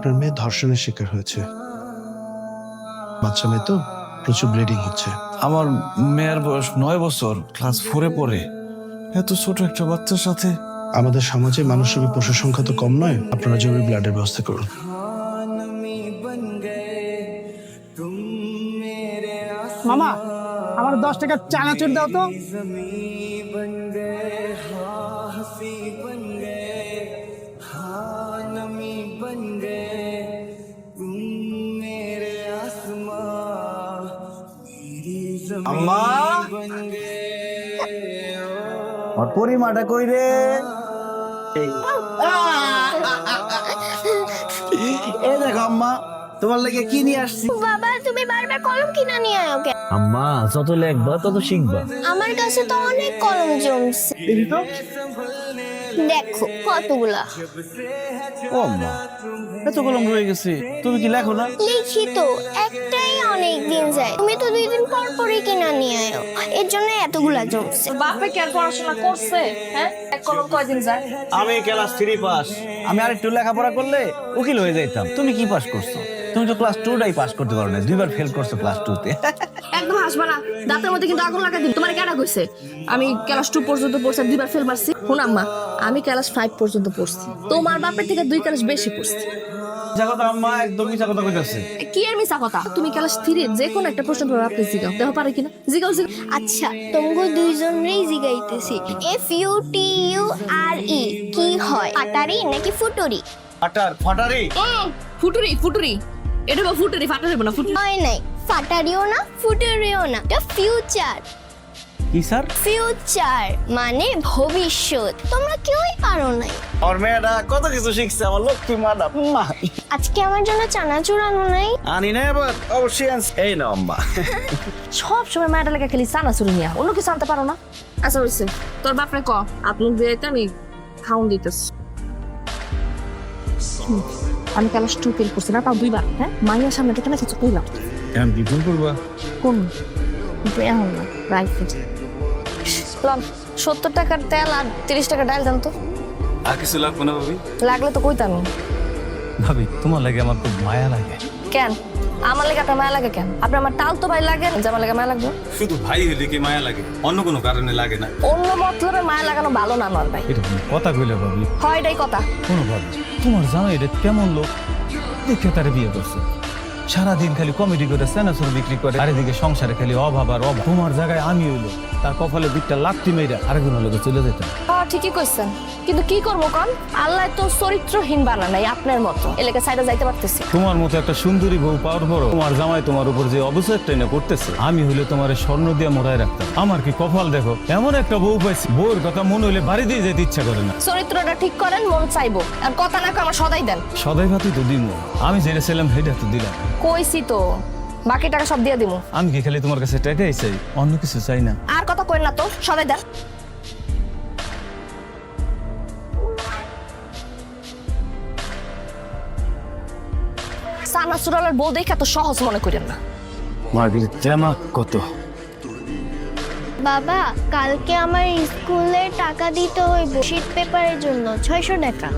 আপনার মেয়ে ধর্ষণের শিকার হয়েছে। বাচ্চা মেয়ে তো প্রচুর ব্লিডিং হচ্ছে। আমার মেয়ের বয়স নয় বছর ক্লাস ফোরে পড়ে। এত ছোট একটা বাচ্চার সাথে। আমাদের সমাজে মানুষের পশুর সংখ্যা তো কম নয়। আপনারা জরুরি ব্লাডের ব্যবস্থা করুন। মামা আমার দশ টাকা চানাচুর দাও তো। পরিমাটা কই রে? এ দেখো আম্মা তোমার লেগে কি নিয়ে আসছি? বাবা তুমি বারবার কলম কিনা নিয়ে আয় ওকে। আম্মা যত লেখবা তত শিখবা। আমার কাছে তো অনেক কলম জমছে। দেখি কতগুলা। ও আম্মা এত কলম রয়ে গেছে। তুমি কি লেখো না? লিখি তো একটাই অনেক দিন যায়। তুমি তো দুই দিন পর পরই কিনা নিয়ে আয়ো। এর জন্য এতগুলা জমছে। বাপে কি আর পড়াশোনা করছে? হ্যাঁ? এক কলম কয়দিন যায়? আমি ক্লাস থ্রি পাস আমি আর একটু লেখাপড়া করলে উকিল হয়ে যাইতাম। তুমি কি পাস করছ? তুমি তো ক্লাস টুটাই পাস করতে পারো না। দুইবার ফেল করছ ক্লাস টুতে একদম হাসবা না। দাঁতের মধ্যে কিন্তু আগুন লাগাই দিবি। তোমার কেডা কইছে? আমি ক্লাস টু পর্যন্ত পড়ছি দুইবার ফেল মারছি। শুন আম্মা আমি ক্লাস ফাইভ পর্যন্ত পড়ছি। তোমার বাপের থেকে দুই ক্লাস বেশি পড়ছি। মিছা কথা আম্মা একদম মিছা কথা কইতাছে। কি আর মিছা কথা? তুমি ক্লাস থ্রি যে কোনো একটা প্রশ্ন তোমার বাপকে জিগাও। দেখো পারে কিনা? জিগাও জিগাও। আচ্ছা জিগাইতেছি। F U T U R E কি হয়? আটারি নাকি ফুটুরি? ফাটার ফাটারি। উম, ফুটুরি ফুটুরি। এটা বা ফুটুরি ফাটারি না ফুটুরি। হয় নাই। ফাটারিও না ফুটুরিও না। এটা ফিউচার কি স্যার? ফিউচার মানে ভবিষ্যৎ। তোমরা কেউই পারো নাই। আমার মেয়েটা কত কিছু শিখছে আমার লক্ষ্মী ম্যাডাম মা। আজকে আমার জন্য চানাচুর আনো নাই। আনি না এবার অবশ্যই আনছি। এই না আম্মা। সব সময় মায়ের লেগে খেলি সানা চুরি নিয়ে। অন্য কিছু আনতে পারো না। আচ্ছা হয়েছে তোর বাপরে ক? আপনি দিয়ে আমি খাউন দিতেছি। আমি ক্লাস টু ফেল করছি না? তাও দুইবার হ্যাঁ? মাইয়ার সামনে থেকে না কিছু কইলাম? কি করবা? কোন? এখন না রাইফেল। লন সত্তর টাকার তেল আর তিরিশ টাকা ডাল দেন তো আর কিছু লাগবে না ভাবি? লাগলে তো কইতাম ভাবি তোমার লাগে আমার খুব মায়া লাগে। কেন? আমার লেগে আপনার মায়া লাগে কেন? আপনার আমার টাল তো ভাই লাগে যে আমার লেগে মায়া লাগবে। শুধু ভাই হলে কি মায়া লাগে? অন্য কোনো কারণে লাগে না। অন্য মতলবে মায়া লাগানো ভালো না নর ভাই। এটা কথা কইলে ভাবি। হয় এটাই কথা। কোনো ভাবি তোমার জানো এটা কেমন লোক? দেখে তারে বিয়ে করছে। সারাদিন খালি কমেডি করে সেনাসুর বিক্রি করে আর এদিকে সংসারে খালি অভাব আর অভাব। তোমার জায়গায় আমি হইল তার কপালে দুইটা লাত্তি মেয়েরা আরেকজনের লোকে চলে যেতাম। হ্যাঁ ঠিকই কইছেন। কিন্তু কি করব কন? আল্লাহ তো চরিত্রহীন বানা নাই আপনার মতো। এলাকা সাইডে যাইতে পারতেছি। তোমার মতো একটা সুন্দরী বউ পাওয়ার পরও তোমার জামাই তোমার উপর যে অবচেষ্টা না করতেছে আমি হইলে তোমার স্বর্ণ দিয়ে মোড়ায় রাখতাম। আমার কি কপাল দেখো? এমন একটা বউ পাইছি বউর কথা মনে হইলে বাড়ি দিয়ে যেতে ইচ্ছা করে না। চরিত্রটা ঠিক করেন মন চাইব। আর কথা না আমার সদাই দেন। সদাই ভাতই তো দিমু। আমি যেটা ছিলাম সেটা তো দিলাম। কইছি তো বাকি টাকা সব দিয়ে দিমু। আমি কি খালি তোমার কাছে টাকাই চাই? অন্য কিছু চাই না। আর কথা কইন না তো সদাই দেন। সানা সুরালের বউ দেখে এত সহজ মনে করেন না। মার্গের জামা কত? বাবা কালকে আমার স্কুলে টাকা দিতে হইব শীট পেপারের জন্য ছয়শো টাকা।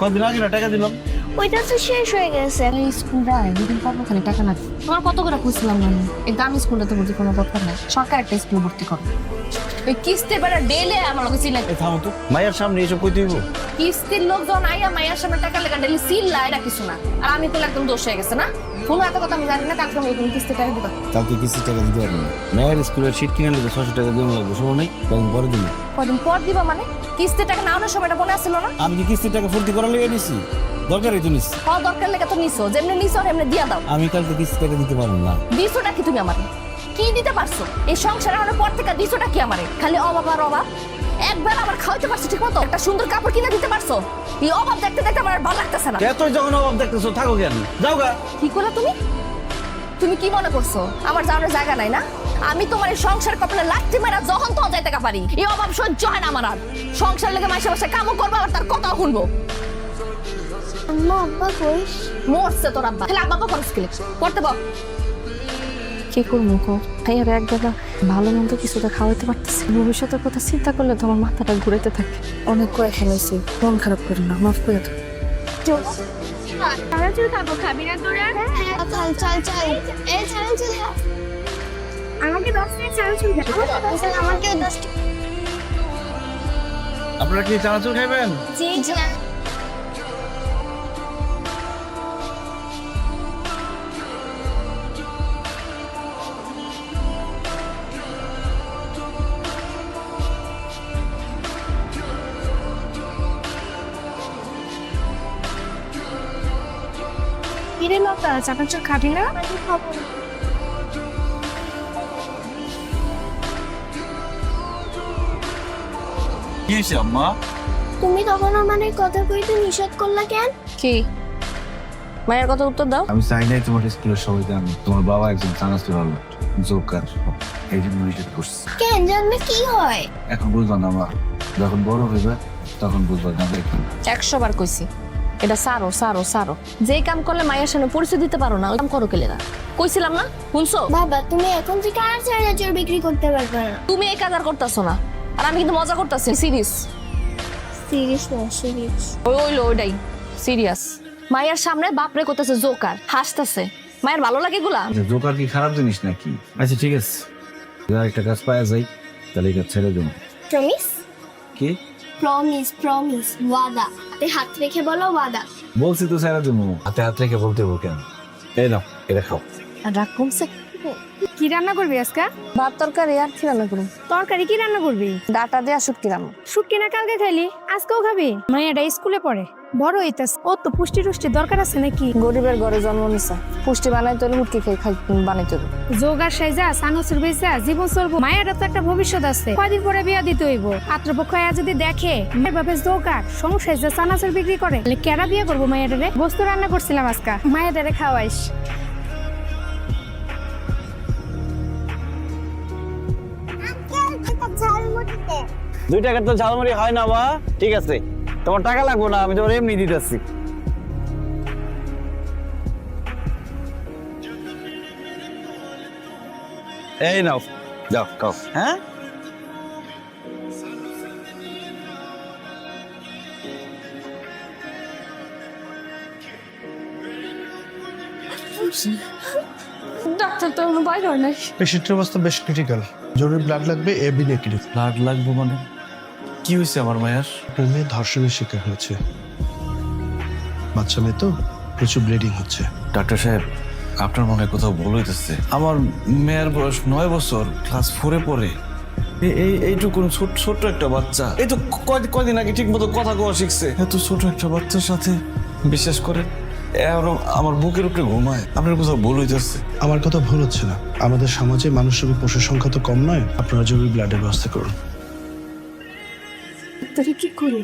কদিন আগে না টাকা দিলাম? ওইটা তো শেষ হয়ে গেছে। স্কুল যায় দুদিন পর খালি টাকা লাগে। তোমার কত করে খুঁজছিলাম আমি এই দামি স্কুলটাতে ভর্তি কোনো দরকার নাই। সরকার একটা স্কুলে ভর্তি করো। ওই কিস্তি বেড়া ডেলে আমার লোক থামো তো। মায়ের সামনে এসব কই দিব? কিস্তির লোকজন আইয়া মাইয়ার সামনে টাকা ডেলি এটা কিছু না। আর আমি তো একদম দোষ হয়ে গেছে না? এত কথা আমি জানি না কালকে আমি কিস্তি টাকা দিবা কালকে কিস্তির টাকা দিতে পারব না। মেয়ের স্কুলের সিট কিনে নিলে ছশো টাকা দেওয়া লাগবে সময় নেই। কদিন পরে দিবি কদিন পর দিবা মানে? কিস্তি টাকা না সময়টা মনে আসছিল না? আমি কি কিস্তির টাকা ফুর্তি করা লেগে নিছি? দরকারই তো হওয়া দরকার লেগে তো নিছো। যেমনি নিছো এমনি দিয়া দাও। আমি কালকে টাকা দিতে পারব না। দিছোটা কি তুমি আমারে? কি দিতে পারছ? এই সংসারে আমার পর থেকে দিছোটা কি আমারে? খালি অভাব আর অভাব? একবার আমার খাওয়াইতে পারছ ঠিক মতো একটা সুন্দর কাপড় কিনে দিতে পারছ? এই অভাব দেখতে দেখতে আমার ভালো লাগতেছে না। যখন অভাব দেখতেছো থাকো কেন? যাও গা। কি করলা তুমি? তুমি কি মনে করছ? আমার যাওয়ার জায়গা নাই না? আমি তোমার এই সংসার কপালে লাগতে মারা যখন তো যাইতে পারি। এই অভাব সহ্য হয় না আমার আর। সংসার লেগে মাসে মাসে কামও করব আর তার কথাও শুনব। আম্মা আব্বা কই মরছে তোর আব্বা। তাহলে আব্বা কখন স্কুলে পড়তে বল। কি করব কো ভাইয়ার এক বেলা ভালো মন্দ কিছুটা খাওয়াইতে পারতেছি। ভবিষ্যতের কথা চিন্তা করলে তো আমার মাথাটা ঘুরেতে থাকে। অনেক করে ফেলেছি মন খারাপ করি না মাফ করে দাও। চানাচুর খাব খাবি না তোরা? চল চানাচুর খাবি না? কি আম্মা? তুমি তখন আমার কথা কইতে নিষেধ করলা কেন? কি? মায়ের কথা উত্তর দাও। আমি চাই নাই তোমার স্কুলের সবাই জানি তোমার বাবা একজন চানাচুর হলো জোকার। এই জন্য নিষেধ করছে। কেন? জানলে কি হয়? এখন বুঝবা না মা। যখন বড় হইবে তখন বুঝবা না। একশো বার কইছি। এটা সারো সারো সারো। যেই কাম করলে মায়ের সামনে পরিচয় দিতে পারো না ওই কাম করো কেলেরা কইছিলাম না? শুনছো? বাবা তুমি এখন থেকে আর চানাচুর বিক্রি করতে পারবে না। তুমি এই কাজ আর করতেছো না। আর আমি কিন্তু মজা করতেছি সিরিয়াস। সিরিয়াস না সিরিয়াস। ওই ওইটাই সিরিয়াস। মায়ের সামনে বাপরে করতেছে জোকার হাসতেছে। মায়ের ভালো লাগে গুলা আচ্ছা জোকার কি খারাপ জিনিস নাকি? আচ্ছা ঠিক আছে। যারা একটা কাজ পাওয়া যায় তাহলে কাজ ছেড়ে দেবো। প্রমিস কি? প্রমিস প্রমিস ওয়াদা। হাতে হাত রেখে বলো ওয়াদা। বলছি তো সারা তুমি হাতে হাত রেখে বলতে হবে কেন? এই নাও এটা খাও। আর রাগ কমছে? কি রান্না করবি আজকে? ভাত তরকারি আর কি রান্না করুন তরকারি কি রান্না করবি? ডাটা দেয়া শুটকি রান্না। শুটকি না কালকে খাইলি? আজকেও খাবি? মাইয়াটা স্কুলে পড়ে। বড় হইতাস। ও তো পুষ্টি টুষ্টি দরকার আছে নাকি? গরিবের ঘরে জন্ম নিছে। পুষ্টি বানাইতে হলে মুটকি খাই খাই বানাইতে হলে যোগার সাইজা সানসুর বেসা জীবন চলবো। মায়েরও তো একটা ভবিষ্যৎ আছে। কয়দিন পরে বিয়া দিতে হইব? পাত্রপক্ষ আয়া যদি দেখে মায়ের বাপে যোগার সংসার যে চানাচুর বিক্রি করে তাহলে কেডা বিয়ে করব মায়েরারে? বস্তু রান্না করছিলাম আজকা। মায়েরারে খাওয়াইস। দুই টাকার তো ঝালমুড়ি হয় না বা ঠিক আছে। তোমার টাকা লাগবে না আমি তোমার এমনি দিতেছি। এই নাও যাও খাও। হ্যাঁ? ডাক্তার তো এখনও বাইরে হয় নাই। পেশেন্টের অবস্থা বেশ ক্রিটিক্যাল জরুরি ব্লাড লাগবে এ বি নেগেটিভ ব্লাড লাগবে মানে? কি হয়েছে আমার মায়ের? আপনার মেয়ে ধর্ষণের শিকার হয়েছে। বাচ্চা মেয়ে তো প্রচুর ব্লিডিং হচ্ছে। ডাক্তার সাহেব আপনার মনে কোথাও ভুল হইতেছে? আমার মেয়ের বয়স নয় বছর ক্লাস ফোরে পড়ে। এ- এই এইটুকুন ছোট ছোট্ট একটা বাচ্চা। এই তো কয়- কয়দিন আগে ঠিক মতো কথা কওয়া শিখছে। এত ছোট একটা বাচ্চার সাথে বিশ্বাস করে আমার বুকের উপরে ঘুমায়। আপনার কোথাও ভুল হইতেছে? আমার কথা ভুল হচ্ছে না। আমাদের সমাজে মানুষের পশুর সংখ্যা তো কম নয় আপনারা জরুরি ব্লাডের ব্যবস্থা করুন। তুই কি করি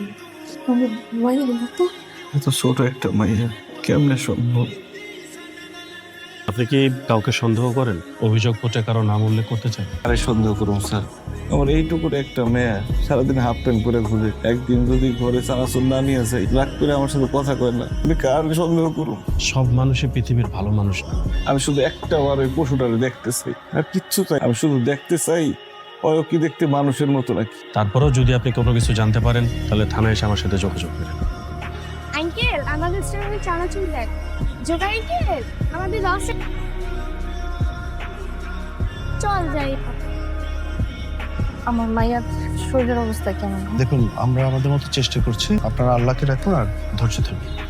আমি মায়ের মতো? এত ছোট একটা মাইয়া কেমনে সম্ভব? আপনি কি কাউকে সন্দেহ করেন? অভিযোগপত্রে কারও নাম উল্লেখ করতে চান আরে সন্দেহ করুন স্যার। আমার এইটুকুর একটা মেয়ে সারাদিন হাফ প্যান্ট পরে ঘুরে একদিন যদি ঘরে চানাচুর না নিয়ে যায় রাগ করে আমার সাথে কথা কয় না। আমি কার সন্দেহ করুন? সব মানুষই পৃথিবীর ভালো মানুষ না। আমি শুধু একটা বার ওই পশুটারে দেখতে চাই। আর কিচ্ছু চাই আমি শুধু দেখতে চাই ওই কি দেখতে মানুষের মতো নাকি? তারপরেও যদি আপনি কোনো কিছু জানতে পারেন তাহলে থানায় এসে আমার সাথে যোগাযোগ করেন। আঙ্কেল আমাদের স্টেশনে চানাচুর দেখ। যোগা আঙ্কেল আমাদের দশ চল যাই। আমার মায়ের শরীরের অবস্থা কেমন? দেখুন আমরা আমাদের মতো চেষ্টা করছি। আপনারা আল্লাহকে রাখুন আর ধৈর্য থাকুন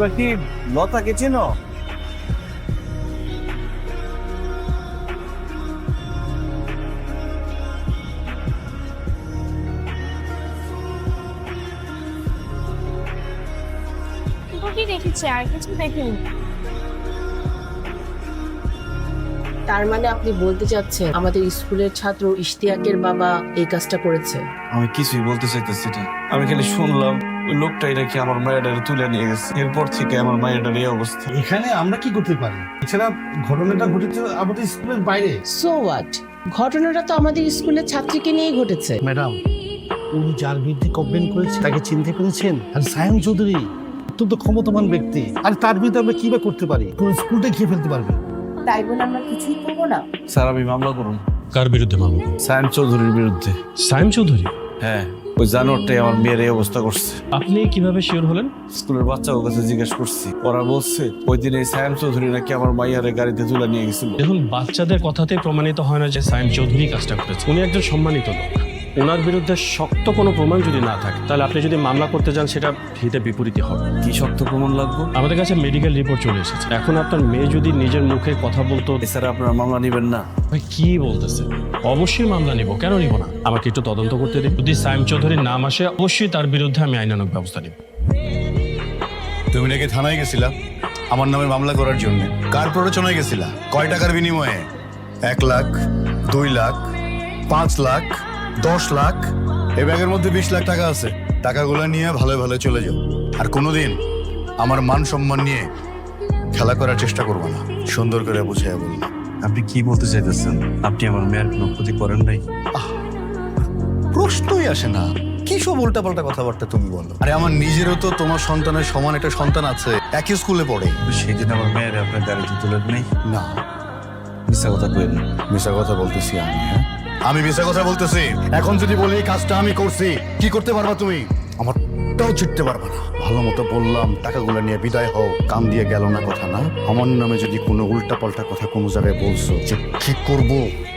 তোমরা কি লতাকে চেনো? দেখেছি আর কিছু দেখিনি। তার মানে আপনি বলতে চাচ্ছেন আমাদের স্কুলের ছাত্র ইশতিয়াকের বাবা এই কাজটা করেছে? আমি কিছুই বলতে চাইতেছি না। আমি খালি শুনলাম। লোকটাই নাকি আমার মায়ের তুলে নিয়ে গেছে। এরপর থেকে আমার মায়ের এই অবস্থা। এখানে আমরা কি করতে পারি? এছাড়া ঘটনাটা ঘটেছে আমাদের স্কুলের বাইরে। সো হোয়াট ঘটনাটা তো আমাদের স্কুলের ছাত্রীকে নিয়েই ঘটেছে। ম্যাডাম উনি যার বিরুদ্ধে কমপ্লেন করেছে তাকে চিনতে পেরেছেন? আর সায়ন চৌধুরী অত্যন্ত ক্ষমতাবান ব্যক্তি। আর তার বিরুদ্ধে আমরা কি বা করতে পারি? পুরো স্কুলটাই খেয়ে ফেলতে পারবে। তাই বলে আমরা কিছুই করব না। স্যার আমি মামলা করুন। কার বিরুদ্ধে মামলা সায়ন চৌধুরীর বিরুদ্ধে। সাইম চৌধুরী? হ্যাঁ। ওই জানোয়ারটাই আমার মেয়ের এই অবস্থা করছে। আপনি কীভাবে শিওর হলেন? স্কুলের বাচ্চা ওর কাছে জিজ্ঞেস করছি। ওরা বলছে ওই দিন এই সায়ন চৌধুরী নাকি আমার মাইয়ারে গাড়িতে তুলে নিয়ে গেছিল। দেখুন বাচ্চাদের কথাতে প্রমাণিত হয় না যে সাইম চৌধুরী কাজটা করেছে। উনি একজন সম্মানিত লোক। ওনার বিরুদ্ধে শক্ত কোনো প্রমাণ যদি না থাকে তাহলে আপনি যদি মামলা করতে যান সেটা হিতে বিপরীতে হবে। কি শক্ত প্রমাণ লাগবে? আমাদের কাছে মেডিকেল রিপোর্ট চলে এসেছে। এখন আপনার মেয়ে যদি নিজের মুখে কথা বলতো এছাড়া আপনারা মামলা নেবেন না। ভাই কি বলতেছে? অবশ্যই মামলা নিব। কেন নিব না? আমাকে একটু তদন্ত করতে দিন। যদি সাইম চৌধুরীর নাম আসে অবশ্যই তার বিরুদ্ধে আমি আইনানুক ব্যবস্থা নিব। তুমি নাকি থানায় গেছিলা? আমার নামে মামলা করার জন্য। কার প্ররোচনায় গেছিলা? কয় টাকার বিনিময়ে? এক লাখ দুই লাখ পাঁচ লাখ? দশ লাখ। এ ব্যাগের মধ্যে বিশ লাখ টাকা আছে। টাকাগুলো নিয়ে ভালো ভালো চলে যাও। আর কোনোদিন আমার মান সম্মান নিয়ে খেলা করার চেষ্টা করব না। সুন্দর করে বুঝাইয়া বললাম আপনি কি বলতে চাইতেছেন? আপনি আমার মেয়ের কোনো ক্ষতি করেন নাই? প্রশ্নই আসে না। কি সব উল্টাপাল্টা কথাবার্তা তুমি বলো? আরে আমার নিজেরও তো তোমার সন্তানের সমান একটা সন্তান আছে। একই স্কুলে পড়ে। সেদিন আমার মেয়ের আপনার গাড়িতে তুলেন নাই? না। মিথ্যা কথা কইেন না। মিশা কথা বলতেছি আমি হ্যাঁ? আমি মিশা কথা বলতেছি। এখন যদি বলি এই কাজটা আমি করছি কি করতে পারবা তুমি? আমারটাও ছিটতে পারবা না। ভালো মতো বললাম টাকাগুলো নিয়ে বিদায় হও। কাম দিয়ে গেল না কথা না। আমার নামে যদি কোনো উল্টা পাল্টা কথা কোনো জায়গায় বলছো যে কি করব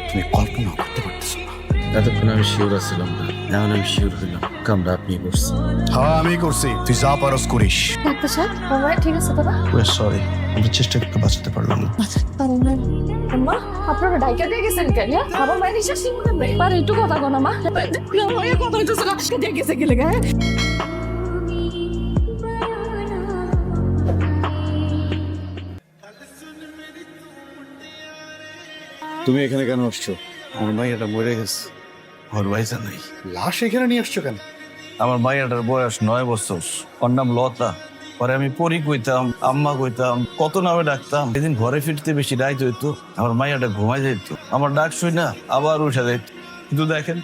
তুমি কল্পনা করতে পারতেছো না। এতক্ষণ আমি শিওর আছিলাম না। এখন আমি শিওর হইলাম। কামটা আপনি করছেন। হ্যাঁ আমি করছি। তুই যা পারস করিস। ডাক্তার সাহেব ঠিক আছে তোরা সরি আমরা চেষ্টা করে বাঁচাতে পারলাম না। মা আপনারা ডাইকা দিয়ে গেছেন কেন? হ্যাঁ? আমার মায়ের নিঃশ্বাস একটু কথা কো মা। কথা হইতেছে না। দিয়ে গেছে গেলে হ্যাঁ। তুমি এখানে কেন আসছো? আমার মাইয়াটা মরে গেছে। ওর ভাইসা নাই। লাশ এখানে নিয়ে আসছো কেন? আমার মাইয়াটার বয়স নয় বছর। ওর নাম লতা। পরে আমি পরি কইতাম, আম্মা কইতাম, কত নামে ডাকতাম। সেদিন ঘরে ফিরতে বেশি রাইত হইতো, আমার মাইয়াটা ঘুমাই যাইত। আমার ডাক শুই না, আবার উঠে যাইত। কিন্তু দেখেন,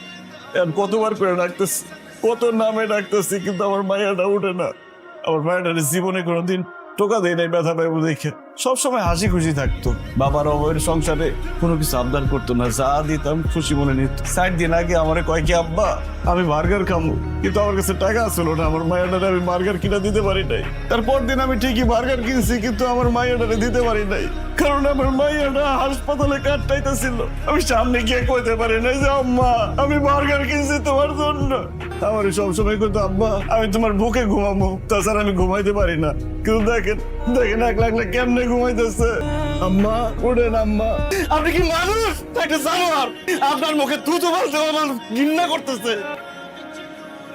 এখন কতবার করে ডাকতেছি, কত নামে ডাকতেছি, কিন্তু আমার মাইয়াটা উঠে না। আমার মাইয়াটার জীবনে কোনোদিন টোকা দেয় নাই, ব্যথা পাইব দেখে। সবসময় হাসি খুশি থাকতো। বাবার অবয়ের সংসারে কোনো কিছু আবদার করতো না, যা দিতাম খুশি মনে নিত। ষাট দিন আগে আমার কয় আব্বা, আমি বার্গার খামো, কিন্তু আমার কাছে টাকা ছিল না, আমার মায়েরারে আমি বার্গার কিনা দিতে পারি নাই। তারপর দিন আমি ঠিকই বার্গার কিনছি, কিন্তু আমার মায়েরারে দিতে পারি নাই। কারণ আমার মাইয়াটা হাসপাতালে কাটটাইতেছিল। আমি সামনে গিয়ে কইতে পারি নাই যে, আম্মা, আমি বার্গার কিনছি তোমার জন্য। আমার সবসময় কিন্তু আব্বা, আমি তোমার বুকে ঘুমাবো তাছাড়া আমি ঘুমাইতে পারি না। কিন্তু দেখেন দেখেন এক লাখ লাখ কেমনে ঘুমাইতেছে। আম্মা উঠেন আম্মা। আপনি কি মানুষ? একটা জানোয়ার। আপনার মুখে তুতু বলতে আমার ঘৃণা করতেছে।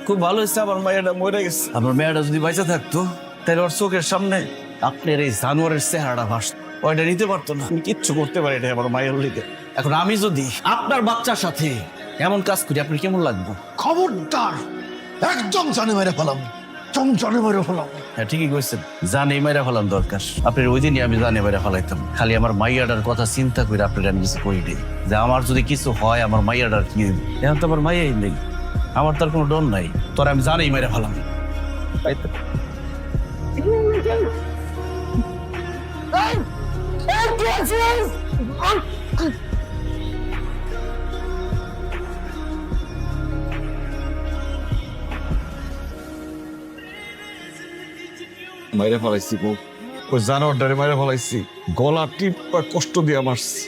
খুব ভালো হয়েছে আমার মায়েরা মরে গেছে। আমার মেয়েটা যদি বাইচা থাকতো তাহলে ওর চোখের সামনে আপনার এই জানোয়ারের চেহারাটা ভাস ওইটা নিতে পারতো না। আমি কিচ্ছু করতে পারি না আমার মায়ের লিগে। এখন আমি যদি আপনার বাচ্চার সাথে এমন কাজ করি আপনার কেমন লাগবে? খবরদার একদম জানে মেরে ফেলাম। একদম জানে মেরে ফেলাম হ্যাঁ ঠিকই কইছেন জানে মেরে ফেলাম দরকার আপনার ওই দিনই আমি জানে মেরে ফেলাইতাম খালি আমার মাইয়াডার কথা চিন্তা করে আপনার আমি কিছু করি নেই যে আমার যদি কিছু হয় আমার মাইয়াডার কি হইবে? এখন তো আমার মাইয়াই নেই আমার তার কোনো ডর নাই তোর আমি জানেই মেরে ফেলাম তাই তো মাইরে ফেলাইছি বউ। ওই জানোয়ারটারে মাইরে ফেলাইছি। গলা টিপ কষ্ট দিয়ে মারছি।